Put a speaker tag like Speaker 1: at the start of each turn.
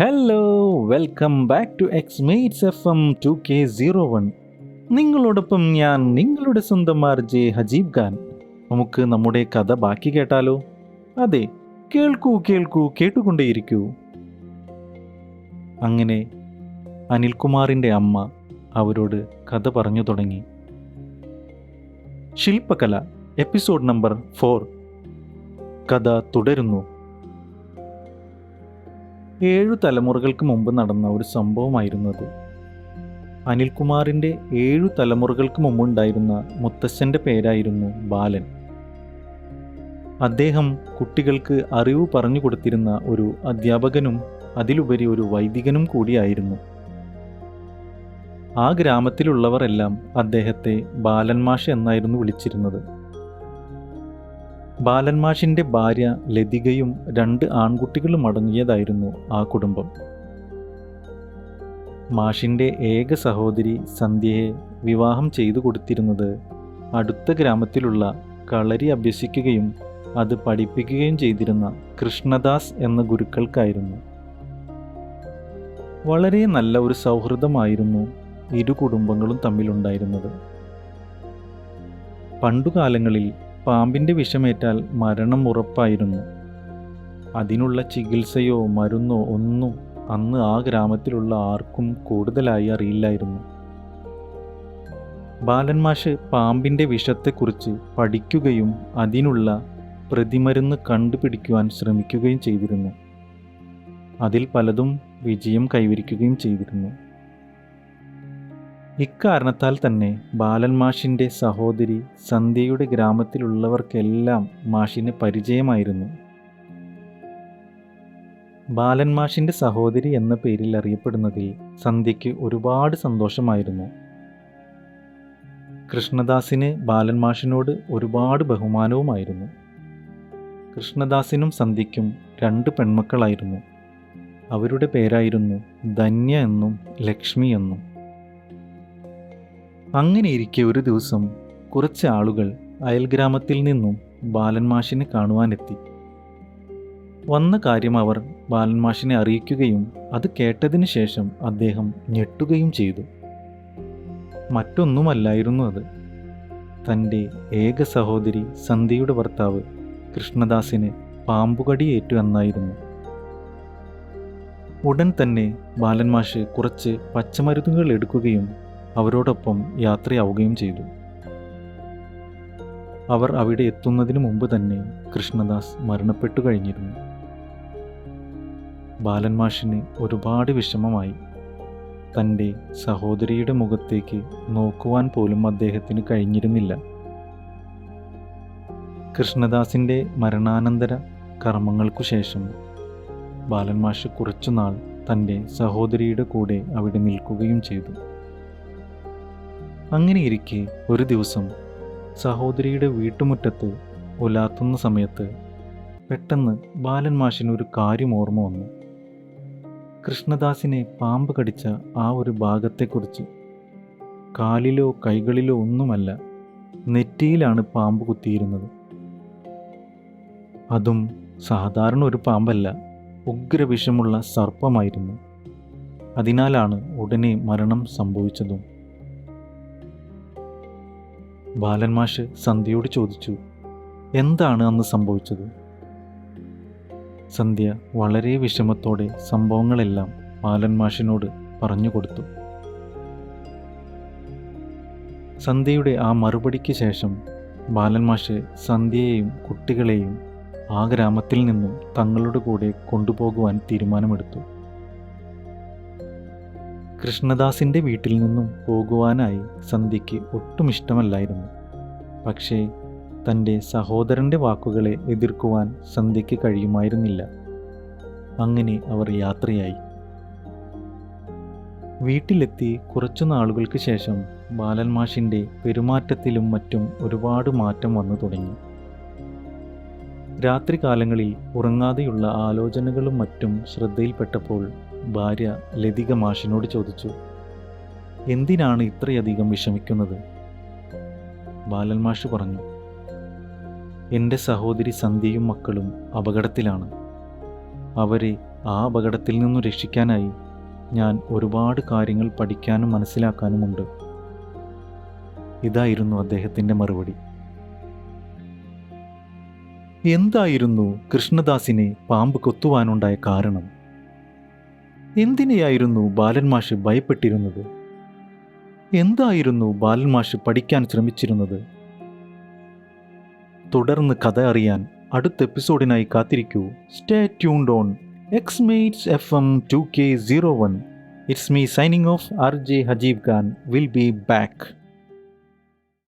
Speaker 1: Hello welcome back to X mates F M two K zero one നിങ്ങളോടൊപ്പം ഞാൻ നിങ്ങളുടെ സ്വന്തം ആർ ജെ ഹജീബ് ഖാൻ. നമുക്ക് നമ്മുടെ കഥ ബാക്കി കേട്ടാലോ? അതെ കേൾക്കൂ കേൾക്കൂ കേട്ടുകൊണ്ടേയിരിക്കൂ. അങ്ങനെ അനിൽകുമാറിന്റെ അമ്മ അവരോട് കഥ പറഞ്ഞു തുടങ്ങി. ശില്പകല എപ്പിസോഡ് നമ്പർ ഫോർ കഥ തുടരുന്നു. ഏഴു തലമുറകൾക്ക് മുമ്പ് നടന്ന ഒരു സംഭവമായിരുന്നു അത്. അനിൽകുമാറിന്റെ ഏഴു തലമുറകൾക്ക് മുമ്പുണ്ടായിരുന്ന മുത്തശ്ശന്റെ പേരായിരുന്നു ബാലൻ. അദ്ദേഹം കുട്ടികൾക്ക് അറിവ് പറഞ്ഞു കൊടുത്തിരുന്ന ഒരു അധ്യാപകനും അതിലുപരി ഒരു വൈദികനും കൂടിയായിരുന്നു. ആ ഗ്രാമത്തിലുള്ളവരെല്ലാം അദ്ദേഹത്തെ ബാലൻമാഷ് എന്നായിരുന്നു വിളിച്ചിരുന്നത്. ബാലൻമാഷിന്റെ ഭാര്യ ലതികയും രണ്ട് ആൺകുട്ടികളും അടങ്ങിയതായിരുന്നു ആ കുടുംബം. മാഷിന്റെ ഏക സഹോദരി സന്ധ്യയെ വിവാഹം ചെയ്തു കൊടുത്തിരുന്നത് അടുത്ത ഗ്രാമത്തിലുള്ള കളരി അഭ്യസിക്കുകയും അത് പഠിപ്പിക്കുകയും ചെയ്തിരുന്ന കൃഷ്ണദാസ് എന്ന ഗുരുക്കൾക്കായിരുന്നു. വളരെ നല്ല ഒരു സൗഹൃദമായിരുന്നു ഇരു കുടുംബങ്ങളും തമ്മിലുണ്ടായിരുന്നത്. പണ്ടുകാലങ്ങളിൽ പാമ്പിന്റെ വിഷമേറ്റാൽ മരണം ഉറപ്പായിരുന്നു. അതിനുള്ള ചികിത്സയോ മരുന്നോ ഒന്നും അന്ന് ആ ഗ്രാമത്തിലുള്ള ആർക്കും കൂടുതലായി അറിയില്ലായിരുന്നു. ബാലന്മാഷ് പാമ്പിന്റെ വിഷത്തെക്കുറിച്ച് പഠിക്കുകയും അതിനുള്ള പ്രതിമരുന്ന് കണ്ടുപിടിക്കുവാൻ ശ്രമിക്കുകയും ചെയ്തിരുന്നു. അതിൽ പലതും വിജയം കൈവരിക്കുകയും ചെയ്തിരുന്നു. ഇക്കാരണത്താൽ തന്നെ ബാലൻ മാഷിന്റെ സഹോദരി സന്ധ്യയുടെ ഗ്രാമത്തിലുള്ളവർക്കെല്ലാം മാഷിന് പരിചയമായിരുന്നു. ബാലൻ മാഷിന്റെ സഹോദരി എന്ന പേരിൽ അറിയപ്പെടുന്നതിൽ സന്ധ്യയ്ക്ക് ഒരുപാട് സന്തോഷമായിരുന്നു. കൃഷ്ണദാസിന് ബാലൻ മാഷിനോട് ഒരുപാട് ബഹുമാനവുമായിരുന്നു. കൃഷ്ണദാസിനും സന്ധ്യയ്ക്കും രണ്ട് പെൺമക്കളായിരുന്നു. അവരുടെ പേരായിരുന്നു ധന്യ എന്നും ലക്ഷ്മി എന്നും. അങ്ങനെയിരിക്കെ ഒരു ദിവസം കുറച്ച് ആളുകൾ അയൽഗ്രാമത്തിൽ നിന്നും ബാലൻമാഷിനെ കാണുവാനെത്തി. വന്ന കാര്യം അവർ ബാലൻമാഷിനെ അറിയിക്കുകയും അത് കേട്ടതിന് ശേഷം അദ്ദേഹം ഞെട്ടുകയും ചെയ്തു. മറ്റൊന്നുമല്ലായിരുന്നു അത്. തന്റെ ഏക സഹോദരി സന്ധ്യയുടെ ഭർത്താവ് കൃഷ്ണദാസിന് പാമ്പുകടിയേറ്റു എന്നായിരുന്നു. ഉടൻ തന്നെ ബാലൻമാഷ് കുറച്ച് പച്ചമരുന്നുകൾ എടുക്കുകയും അവരോടൊപ്പം യാത്രയാവുകയും ചെയ്തു. അവർ അവിടെ എത്തുന്നതിന് മുമ്പ് തന്നെ കൃഷ്ണദാസ് മരണപ്പെട്ടു കഴിഞ്ഞിരുന്നു. ബാലന്മാഷിന് ഒരുപാട് വിഷമമായി. തന്റെ സഹോദരിയുടെ മുഖത്തേക്ക് നോക്കുവാൻ പോലും അദ്ദേഹത്തിന് കഴിഞ്ഞിരുന്നില്ല. കൃഷ്ണദാസിന്റെ മരണാനന്തര കർമ്മങ്ങൾക്കു ശേഷം ബാലന്മാഷ് കുറച്ചുനാൾ തന്റെ സഹോദരിയുടെ കൂടെ അവിടെ നിൽക്കുകയും ചെയ്തു. അങ്ങനെയിരിക്കെ ഒരു ദിവസം സഹോദരിയുടെ വീട്ടുമുറ്റത്ത് ഉലാത്തുന്ന സമയത്ത് പെട്ടെന്ന് ബാലൻ മാഷിന് ഒരു കാര്യം ഓർമ്മ വന്നു. കൃഷ്ണദാസിനെ പാമ്പ് കടിച്ച ആ ഒരു ഭാഗത്തെക്കുറിച്ച്. കാലിലോ കൈകളിലോ ഒന്നുമല്ല നെറ്റിയിലാണ് പാമ്പ് കുത്തിയിരുന്നത്. അതും സാധാരണ ഒരു പാമ്പല്ല ഉഗ്രവിഷമുള്ള സർപ്പമായിരുന്നു. അതിനാലാണ് ഉടനെ മരണം സംഭവിച്ചതും. ബാലന്മാഷ് സന്ധ്യയോട് ചോദിച്ചു എന്താണ് അന്ന് സംഭവിച്ചത്? സന്ധ്യ വളരെ വിഷമത്തോടെ സംഭവങ്ങളെല്ലാം ബാലന്മാഷിനോട് പറഞ്ഞു കൊടുത്തു. സന്ധ്യയുടെ ആ മറുപടിക്ക് ശേഷം ബാലന്മാഷ് സന്ധ്യയെയും കുട്ടികളെയും ആ ഗ്രാമത്തിൽ നിന്നും തങ്ങളുടെ കൂടെ കൊണ്ടുപോകുവാൻ തീരുമാനമെടുത്തു. കൃഷ്ണദാസിന്റെ വീട്ടിൽ നിന്നും പോകുവാനായി സന്ധ്യയ്ക്ക് ഒട്ടും ഇഷ്ടമല്ലായിരുന്നു. പക്ഷേ തന്റെ സഹോദരന്റെ വാക്കുകളെ എതിർക്കുവാൻ സന്ധ്യയ്ക്ക് കഴിയുമായിരുന്നില്ല. അങ്ങനെ അവർ യാത്രയായി. വീട്ടിലെത്തി കുറച്ചു നാളുകൾക്ക് ശേഷം ബാലൻമാഷിന്റെ പെരുമാറ്റത്തിലും മറ്റും ഒരുപാട് മാറ്റം വന്നു തുടങ്ങി. രാത്രികാലങ്ങളിൽ ഉറങ്ങാതെയുള്ള ആലോചനകളും മറ്റും ശ്രദ്ധയിൽപ്പെട്ടപ്പോൾ ഭാര്യ ലതിക മാഷിനോട് ചോദിച്ചു എന്തിനാണ് ഇത്രയധികം വിഷമിക്കുന്നത്? ബാലൻ മാഷ് പറഞ്ഞു എന്റെ സഹോദരി സന്ധ്യയും മക്കളും അപകടത്തിലാണ്. അവരെ ആ അപകടത്തിൽ നിന്നും രക്ഷിക്കാനായി ഞാൻ ഒരുപാട് കാര്യങ്ങൾ പഠിക്കാനും മനസ്സിലാക്കാനുമുണ്ട്. ഇതായിരുന്നു അദ്ദേഹത്തിന്റെ മറുപടി. എന്തായിരുന്നു കൃഷ്ണദാസിനെ പാമ്പ് കൊത്തുവാനുണ്ടായ കാരണം? എന്തിനെയായിരുന്നു ബാലന്മാഷ് ഭയപ്പെട്ടിരുന്നത്? എന്തായിരുന്നു ബാലന്മാഷ് പഠിക്കാൻ ശ്രമിച്ചിരുന്നത്? തുടർന്ന് കഥ അറിയാൻ അടുത്ത എപ്പിസോഡിനായി കാത്തിരിക്കൂ. Stay tuned on X mates F M two K zero one it's me signing off R J Hajeeb Khan will be back